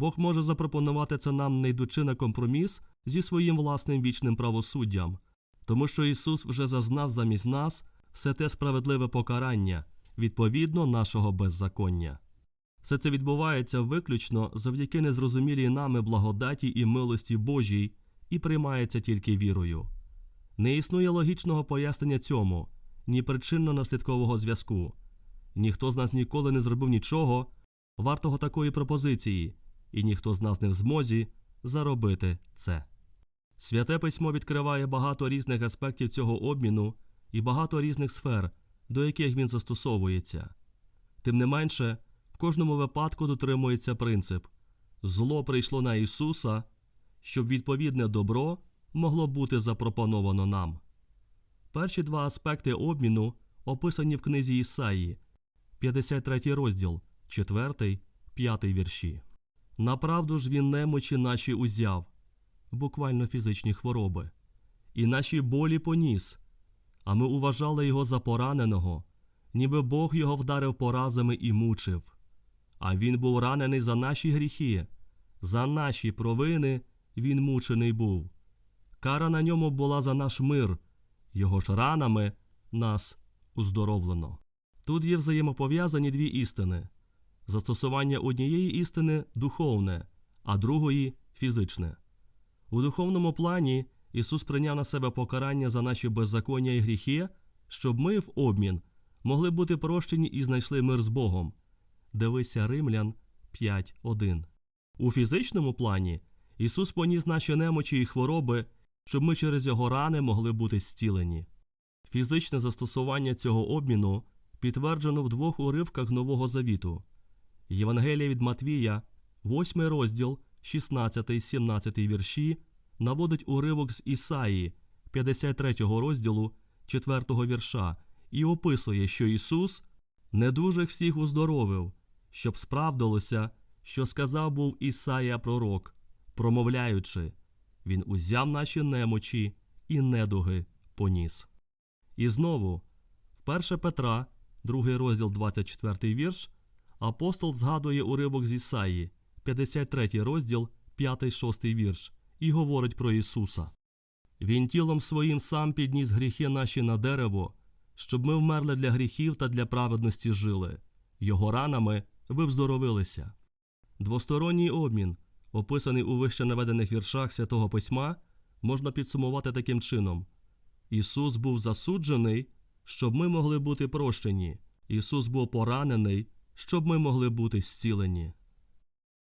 Бог може запропонувати це нам, не йдучи на компроміс зі своїм власним вічним правосуддям, тому що Ісус вже зазнав замість нас все те справедливе покарання, відповідно нашого беззаконня. Все це відбувається виключно завдяки незрозумілій нами благодаті і милості Божій і приймається тільки вірою. Не існує логічного пояснення цьому, ні причинно-наслідкового зв'язку. Ніхто з нас ніколи не зробив нічого, вартого такої пропозиції, і ніхто з нас не в змозі заробити це. Святе письмо відкриває багато різних аспектів цього обміну і багато різних сфер, до яких він застосовується. Тим не менше, в кожному випадку дотримується принцип зло прийшло на Ісуса, щоб відповідне добро могло бути запропоновано нам. Перші два аспекти обміну описані в книзі Ісаї, 53 розділ, 4, 5 вірші. Направду ж він немочі наші узяв, буквально фізичні хвороби, і наші болі поніс, а ми уважали його за пораненого, ніби Бог його вдарив поразами і мучив. А він був ранений за наші гріхи, за наші провини він мучений був. Кара на ньому була за наш мир, його ж ранами нас уздоровлено. Тут є взаємопов'язані дві істини. Застосування однієї істини духовне, а другої фізичне. У духовному плані Ісус прийняв на себе покарання за наші беззаконня і гріхи, щоб ми в обмін могли бути прощені і знайшли мир з Богом. Дивися Римлян 5.1. У фізичному плані Ісус поніс наші немочі і хвороби, щоб ми через його рани могли бути зцілені. Фізичне застосування цього обміну підтверджено в двох уривках Нового Завіту. Євангелія від Матвія, 8 розділ, 16 17 вірші, наводить уривок з Ісаї, 53 розділу, 4 вірша, і описує, що Ісус недужих всіх уздоровив, щоб справдилося, що сказав був Ісая пророк, промовляючи, Він узяв наші немочі і недуги поніс. І знову, в 1 Петра, 2 розділ 24 вірш, апостол згадує уривок з Ісаї, 53 розділ, 5-6 вірш, і говорить про Ісуса. Він тілом своїм сам підніс гріхи наші на дерево, щоб ми вмерли для гріхів та для праведності жили. Його ранами ви вздоровилися. Двосторонній обмін, описаний у вище наведених віршах святого письма, можна підсумувати таким чином: Ісус був засуджений, щоб ми могли бути прощені. Ісус був поранений, щоб ми могли бути зцілені.